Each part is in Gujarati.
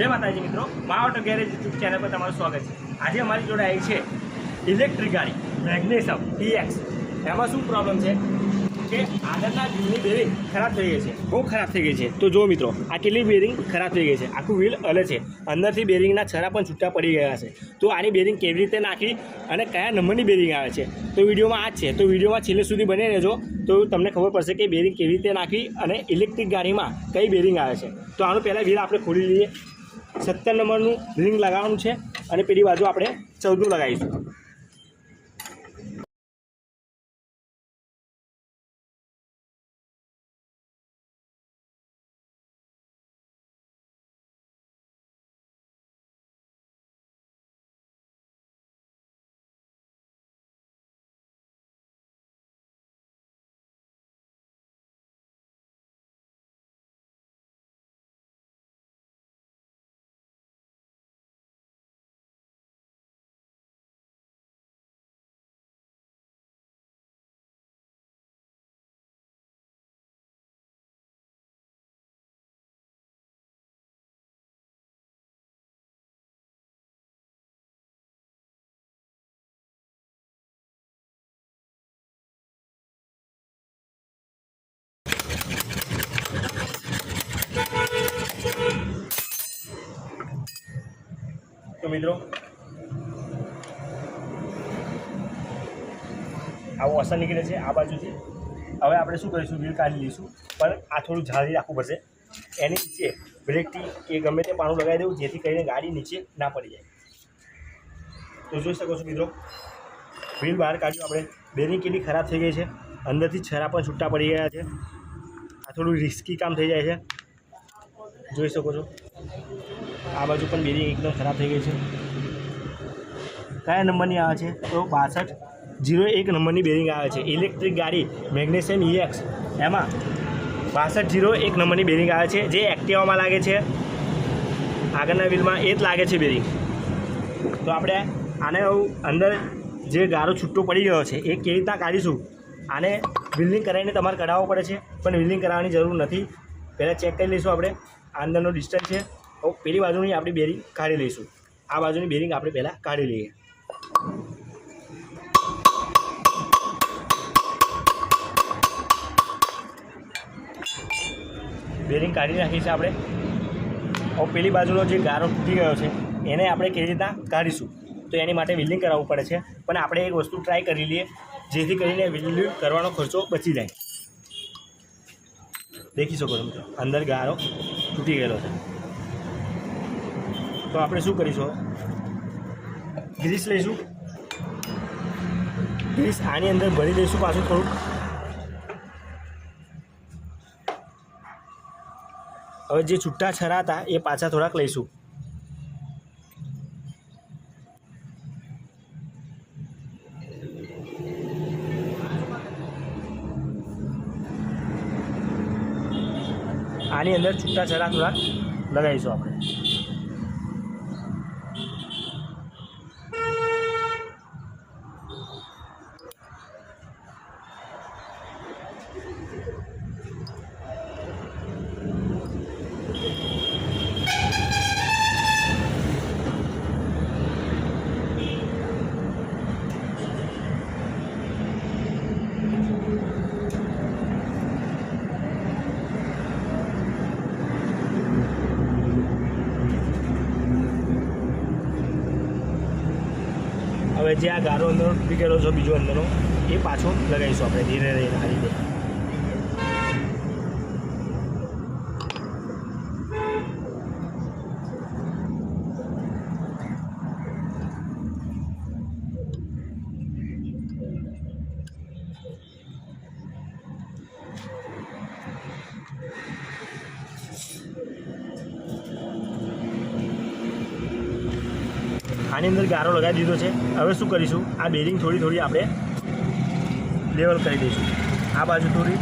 જય માતાજી મિત્રો મા ઓટો ગેરેજ યુટ્યુબ ચેનલ પર તમારું સ્વાગત છે. આજે અમારી જોડે આવી છે ઇલેક્ટ્રિક ગાડી મેગ્નેશમ ટીએક્સ એમાં શું પ્રોબ્લેમ છે? કે આગળના વ્હીલની બેરિંગ ખરાબ થઈ ગઈ છે. બહુ ખરાબ થઈ ગઈ છે. તો જો મિત્રો, આ કેટલી બેરિંગ ખરાબ થઈ ગઈ છે. આખું વ્હીલ અલે છે. અંદરથી બેરિંગના છરા પણ છૂટા પડી ગયા છે. તો આની બેરિંગ કેવી રીતે નાખી અને કયા નંબરની બેરિંગ આવે છે? તો વિડીયોમાં આ જ છે. તો વિડીયોમાં છેલ્લે સુધી બની રહેજો. તો તમને ખબર પડશે કે બેરિંગ કેવી રીતે નાખી અને ઇલેક્ટ્રિક ગાડીમાં કઈ બેરિંગ આવે છે. તો આનું પહેલાં વ્હીલ આપણે ખોલી લઈએ. સત્તર નંબરનું રિંગ લગાવવાનું છે અને પેલી બાજુ આપણે ચૌદનું લગાવીશું. મિત્રો. આવું અસર નીકળે છે આ બાજુથી. હવે આપણે શું કરીશું? વ્હીલ કાઢી લઈશું. પણ આ થોડું જાળી રાખવું પડશે. એની નીચે બ્રેકથી કે ગમે તે પાણું લગાવી દેવું, જેથી કરીને ગાડી નીચે ના પડી જાય. તો જોઈ શકો છો મિત્રો વ્હીલ બહાર કાઢ્યું. આપણે બેની કેટલી ખરાબ થઈ ગઈ છે. અંદરથી છરા પણ છૂટા પડી ગયા છે. આ થોડું રિસ્કી કામ થઈ જાય છે. જોઈ શકો છો. આ બાજુ પણ બેરિંગ એકદમ ખરાબ થઈ ગઈ છે. કયા નંબરની આવે છે? તો બાસઠ જીરો એક નંબરની બેરિંગ આવે છે. ઇલેક્ટ્રિક ગાડી મેગ્નેશિયમ ઈએક્સ એમાં બાસઠ જીરો એક નંબરની બેરિંગ આવે છે. જે એક્ટિવામાં લાગે છે. આગળના વ્હીલમાં એ જ લાગે છે બેરિંગ તો આપણે આને અંદર જે ગારો છૂટો પડી ગયો છે, એ કેવી રીતના કાઢીશું? આને વિલ્ડિંગ કરાવીને તમારે કઢાવવો પડે છે, પણ વિલ્ડિંગ કરાવવાની જરૂર નથી. પહેલાં ચેક કરી લઈશું આપણે. આ અંદરનો ડિસ્ટન્સ છે. પેલી બાજુની આપણી બેરિંગ કાઢી લઈશું. આ બાજુની બેરિંગ આપણે પહેલાં કાઢી લઈએ. બેરિંગ કાઢી નાખી છે આપણે. હવે પેલી બાજુનો જે ગારો તૂટી ગયો છે, એને આપણે કેવી રીતના કાઢીશું? તો એની માટે વિલ્ડિંગ કરાવવું પડે છે, પણ આપણે એક વસ્તુ ટ્રાય કરી લઈએ, જેથી કરીને વિલ્ડિંગ કરવાનો ખર્ચો બચી જાય. દેખી શકો તમે અંદર ગારો તૂટી ગયેલો છે. તો આપણે શું કરીશું? ગ્રીસ લઈશું. ગ્રીસ આની અંદર ભરી દઈશું પાછું થોડુંક. હવે જે છૂટા છરા હતા, એ પાછા થોડાક લઈશું. આની અંદર છૂટા છરા થોડાક લગાવીશું આપણે. હવે જે આ ગારો અંદર ગયેલો છે બીજો અંદરનો, એ પાછો લગાવીશું આપણે, ધીરે ધીરે આ રીતે. આની અંદર ગારો લગાવી દીધો છે. હવે શું કરીશું? આ બેરિંગ થોડી થોડી આપણે લેવલ કરી દઈશું. આ બાજુ થોડી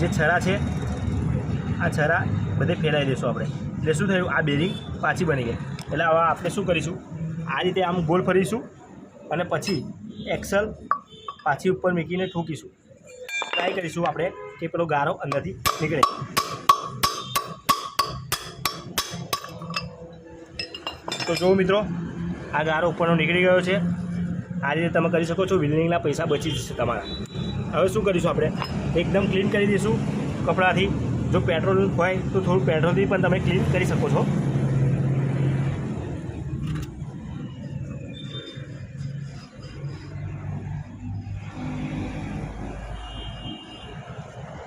જે છરા છે, આ છરા બધે ફેલાવી દઈશું આપણે. એટલે શું થયું? આ બેરિંગ પાછી બની ગઈ. એટલે હવે આપણે શું કરીશું? આ રીતે આમ ગોલ ફરીશું અને પછી એક્સલ પાછી ઉપર મૂકીને ઠોકીશું ટ્રાય કરીશું આપણે કે પેલો ગારો અંદરથી નીકળે. તો જો મિત્રો આ ગારો ઉપરનો નીકળી ગયો છે. આ રીતે તમે કરી શકો છો. વિલિંગના પૈસા બચી જશે તમારા. હવે શું કરીશું આપણે? એકદમ ક્લીન કરી દઈશું કપડાથી. જો પેટ્રોલ હોય તો થોડું પેટ્રોલથી પણ તમે ક્લીન કરી શકો છો.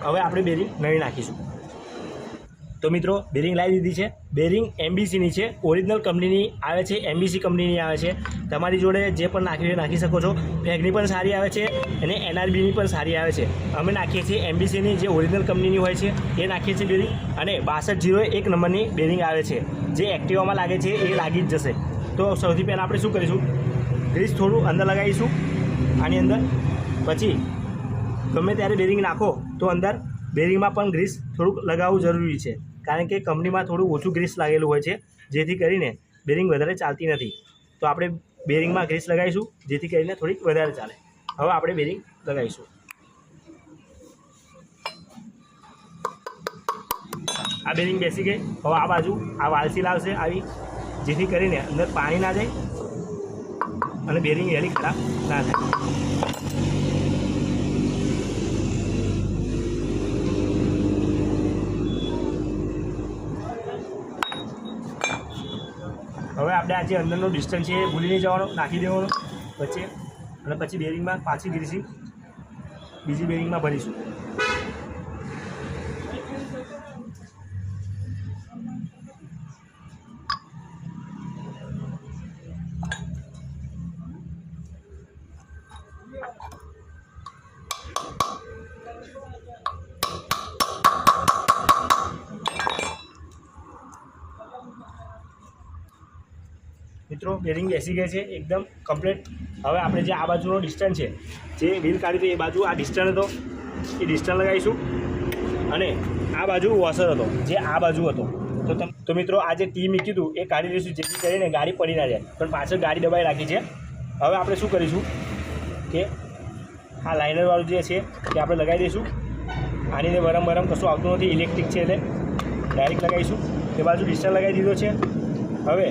હવે આપણે બેરી નવી નાખીશું. તો મિત્રો બેરિંગ લાવી દીધી છે. બેરિંગ એમબીસીની છે. ઓરિજિનલ કંપનીની આવે છે એમબીસી કંપનીની આવે છે. તમારી જોડે જે પણ નાખી નાખી શકો છો. ફેગની પણ સારી આવે છે અને એનઆરબીની પણ સારી આવે છે. અમે નાખીએ છીએ એમબીસીની જે ઓરિજિનલ કંપનીની હોય છે, એ નાખીએ છીએ બેરિંગ અને બાસઠ જીરો એક નંબરની બેરિંગ આવે છે. જે એક્ટિવામાં લાગે છે, એ લાગી જ જશે. તો સૌથી પહેલાં આપણે શું કરીશું? ગ્રીસ થોડું અંદર લગાવીશું. આની અંદર. પછી, ગમે ત્યારે બેરિંગ નાખો, તો અંદર બેરિંગમાં પણ ગ્રીસ થોડુંક લગાવવું જરૂરી છે. કારણ કે કંપનીમાં થોડું ઓછું ગ્રીસ લાગેલું હોય છે, જેથી કરીને બેરિંગ વધારે ચાલતી નથી. તો આપણે બેરિંગમાં ગ્રીસ લગાવીશું, જેથી કરીને થોડીક વધારે ચાલે. હવે આપણે બેરિંગ લગાવીશું. આ બેરિંગ બેસી ગઈ. હવે આ બાજુ આ વાલસી લાવશે આવી, જેથી કરીને અંદર પાણી ના જાય અને બેરિંગ એની ખરાબ ના થાય. હવે આપણે આ જે અંદરનો ડિસ્ટન્સ છે એ ભૂલી નહીં જવાનો, નાખી દેવાનો વચ્ચે અને પછી બેરિંગમાં પાછી ગીરીશી બીજી બેરિંગમાં ભરીશું. મિત્રો બેરિંગ બેસી ગઈ છે, એકદમ કમ્પ્લીટ હવે આપણે જે આ બાજુનો ડિસ્ટન્સ છે, જે વ્હીલ કાઢી હતી એ બાજુ આ ડિસ્ટન્સ હતો. એ ડિસ્ટન્સ લગાવીશું. અને આ બાજુ વોશર હતો, જે આ બાજુ હતો. તો તમ, તો મિત્રો, આ જે ટી મૂક્યું હતું એ કાઢી દઈશું, જેથી કરીને ગાડી પડી ના જાય. પણ પાછળ ગાડી દબાઈ રાખી છે. હવે આપણે શું કરીશું કે આ લાઇનરવાળું જે છે, એ આપણે લગાવી દઈશું. આની વરમ વરમ કશું આવતું નથી ઇલેક્ટ્રિક છે એટલે. ડાયરેક્ટ લગાવીશું. એ બાજુ ડિસ્ટન્સ લગાવી દીધો છે. હવે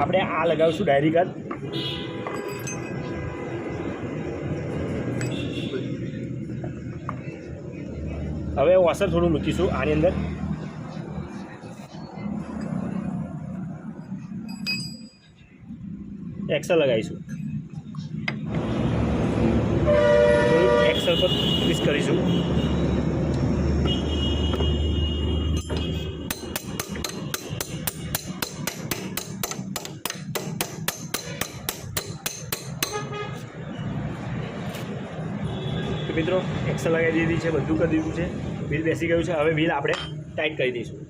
આપણે આ લગાવીશું ડાયરી કટ હવે વોશર થોડું મૂકીશું આની અંદર. એક્સલ લગાવીશું. એક્સેલ પર ટ્વિસ્ટ કરીશું. તો મિત્રો એક્સલ લગાવી દીધી છે, બધું કરી દીધું છે. વ્હીલ બેસી ગયું છે. હવે વ્હીલ આપણે ટાઈટ કરી દઈશું.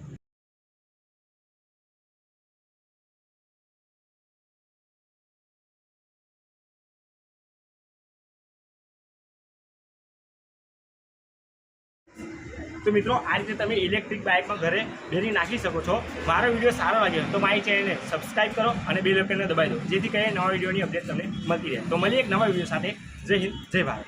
તો મિત્રો, આ રીતે તમે ઇલેક્ટ્રિક બાઇકમાં ઘરે ભેરી નાખી શકો છો. મારો વીડિયો સારો લાગ્યો તો મારી ચેનલને સબસ્ક્રાઇબ કરો અને બે લોકોને દબાવી દો. જેથી કરીને નવા વિડીયોની અપડેટ તમને મળતી રહે. તો મળીએ એક નવા વીડિયો સાથે. જય હિન્દ, જય ભારત.